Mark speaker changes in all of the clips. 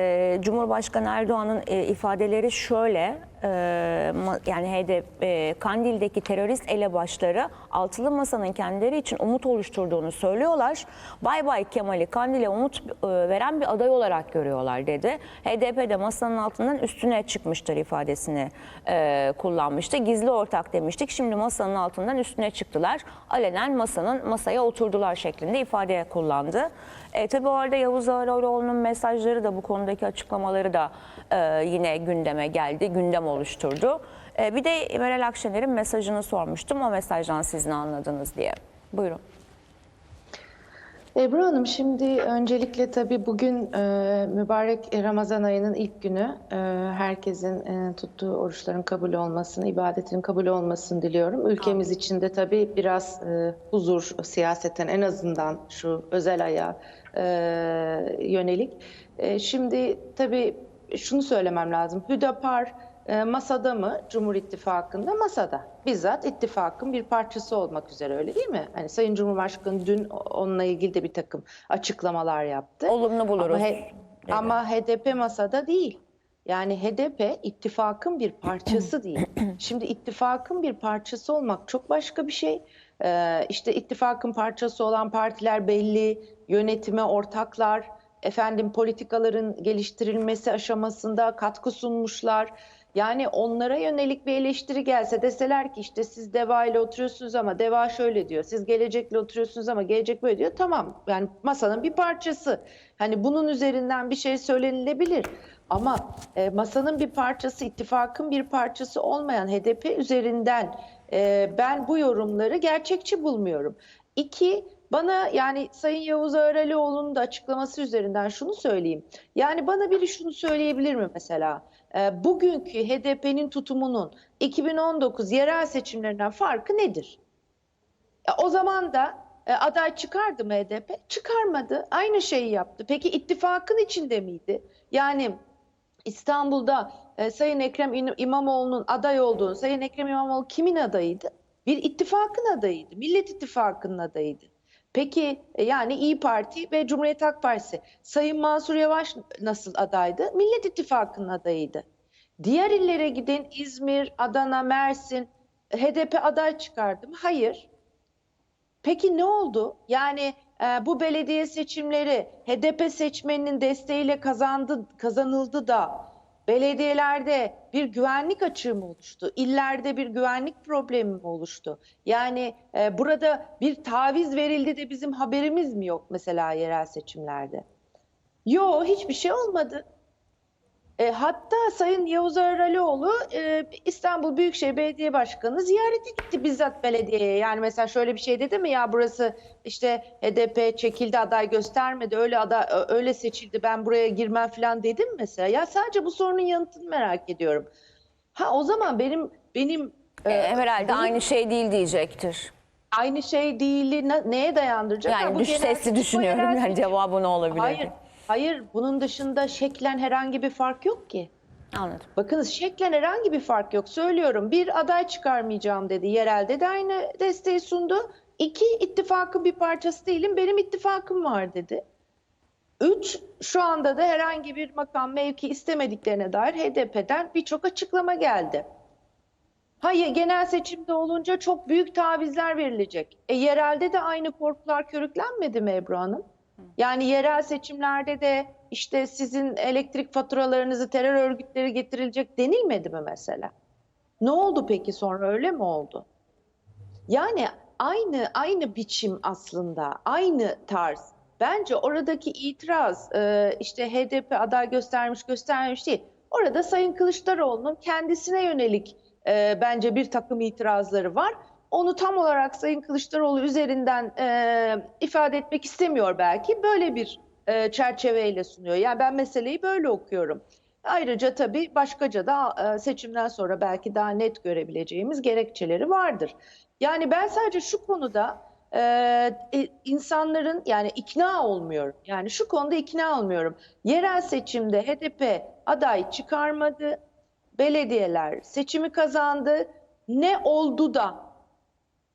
Speaker 1: Eh, Cumhurbaşkanı Erdoğan'ın e, ifadeleri şöyle, e, yani HDP, e, Kandil'deki terörist elebaşları altılı masanın kendileri için umut oluşturduğunu söylüyorlar. Bay Bay Kemal'i Kandil'e umut veren bir aday olarak görüyorlar dedi. HDP de masanın altından üstüne çıkmıştır ifadesini kullanmıştı. Gizli ortak demiştik. Şimdi masanın altından üstüne çıktılar. Alenen masanın masaya oturdular şeklinde ifade kullandı. E, tabii o arada Yavuz Ağaroğlu'nun mesajları da bu konudaki açıklamaları da e, yine gündeme geldi, gündem oluşturdu. E, bir de Meral Akşener'in mesajını sormuştum. O mesajdan siz ne anladınız diye. Buyurun.
Speaker 2: Ebru Hanım şimdi öncelikle tabii bugün e, mübarek Ramazan ayının ilk günü e, herkesin e, tuttuğu oruçların kabul olmasını, ibadetin kabul olmasını diliyorum. Ülkemiz için de tabii biraz e, huzur siyaseten en azından şu özel aya e, yönelik. E, şimdi tabii şunu söylemem lazım. Hüdapar e, masada mı Cumhur İttifakı'nda? Masada. Bizzat ittifakın bir parçası olmak üzere öyle değil mi? Hani Sayın Cumhurbaşkanı dün onunla ilgili de bir takım açıklamalar yaptı.
Speaker 1: Olumlu buluruz.
Speaker 2: Ama, he- ama HDP masada değil. Yani HDP ittifakın bir parçası değil. Şimdi ittifakın bir parçası olmak çok başka bir şey. Ee, işte ittifakın parçası olan partiler belli, yönetime ortaklar, efendim politikaların geliştirilmesi aşamasında katkı sunmuşlar. Yani onlara yönelik bir eleştiri gelse deseler ki işte siz Deva ile oturuyorsunuz ama Deva şöyle diyor. Siz Gelecek'le oturuyorsunuz ama Gelecek böyle diyor. Tamam yani masanın bir parçası. Hani bunun üzerinden bir şey söylenilebilir. Ama e, masanın bir parçası, ittifakın bir parçası olmayan HDP üzerinden e, ben bu yorumları gerçekçi bulmuyorum. İki, bana yani Sayın Yavuz Ağaralioğlu'nun da açıklaması üzerinden şunu söyleyeyim. Yani bana biri şunu söyleyebilir mi mesela? E, bugünkü HDP'nin tutumunun 2019 yerel seçimlerinden farkı nedir? E, o zaman da e, aday çıkardı mı HDP? Çıkarmadı. Aynı şeyi yaptı. Peki ittifakın içinde miydi? Yani İstanbul'da e, Sayın Ekrem İmamoğlu'nun aday olduğunu, Sayın Ekrem İmamoğlu kimin adayıydı? Bir ittifakın adayıydı. Millet İttifakı'nın adayıydı. Peki e, yani İyi Parti ve Cumhuriyet Halk Partisi. Sayın Mansur Yavaş nasıl adaydı? Millet İttifakı'nın adayıydı. Diğer illere gidin İzmir, Adana, Mersin HDP aday çıkardı mı? Hayır. Peki ne oldu? Yani e, bu belediye seçimleri HDP seçmeninin desteğiyle kazandı, kazanıldı da belediyelerde bir güvenlik açığı mı oluştu? İllerde bir güvenlik problemi mi oluştu? Yani e, burada bir taviz verildi de bizim haberimiz mi yok mesela yerel seçimlerde? Yok hiçbir şey olmadı. E, hatta Sayın Yavuz Aralioğlu e, İstanbul Büyükşehir Belediye Başkanı ziyarete gitti bizzat belediyeye. Yani mesela şöyle bir şey dedi mi ya burası işte HDP çekildi aday göstermedi öyle aday öyle seçildi ben buraya girmem falan dedim mesela. Ya sadece bu sorunun yanıtını merak ediyorum. Ha o zaman benim benim
Speaker 1: E, herhalde
Speaker 2: benim
Speaker 1: aynı şey değil diyecektir.
Speaker 2: aynı şey değil ne- neye dayandıracak? Ha,
Speaker 1: Yani
Speaker 2: bu
Speaker 1: düş sesli düşünüyorum. Yani cevabı ne olabilir?
Speaker 2: Hayır, hayır bunun dışında şeklen herhangi bir fark yok ki.
Speaker 1: Anladım.
Speaker 2: Bakınız şeklen herhangi bir fark yok. Söylüyorum bir aday çıkarmayacağım dedi. Yerelde de aynı desteği sundu. İki ittifakın bir parçası değilim. Benim ittifakım var dedi. Üç şu anda da herhangi bir makam mevki istemediklerine dair HDP'den birçok açıklama geldi. Hayır genel seçimde olunca çok büyük tavizler verilecek. E yerelde de aynı korkular körüklenmedi mi Ebru Hanım? Yani yerel seçimlerde de işte sizin elektrik faturalarınızı terör örgütleri getirilecek denilmedi mi mesela? Ne oldu peki sonra öyle mi oldu? Yani aynı aynı biçim aslında, aynı tarz. Bence oradaki itiraz e, işte HDP aday göstermiş göstermemiş değil. Orada Sayın Kılıçdaroğlu'nun kendisine yönelik e, bence bir takım itirazları var. Onu tam olarak Sayın Kılıçdaroğlu üzerinden e, ifade etmek istemiyor belki. Böyle bir e, çerçeveyle sunuyor. Yani ben meseleyi böyle okuyorum. Ayrıca tabii başkaca da e, seçimden sonra belki daha net görebileceğimiz gerekçeleri vardır. Yani ben sadece şu konuda e, e, insanların yani ikna olmuyorum. Yani şu konuda ikna olmuyorum. Yerel seçimde HDP aday çıkarmadı. Belediyeler seçimi kazandı. Ne oldu da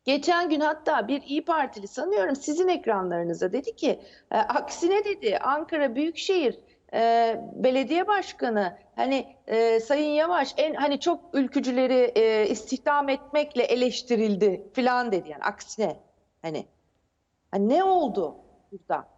Speaker 2: Geçen gün hatta bir İyi Partili sanıyorum sizin ekranlarınıza dedi ki e, aksine dedi Ankara Büyükşehir e, belediye başkanı hani e, Sayın Yavaş en hani çok ülkücüleri e, istihdam etmekle eleştirildi filan dedi yani aksine hani, hani ne oldu burada?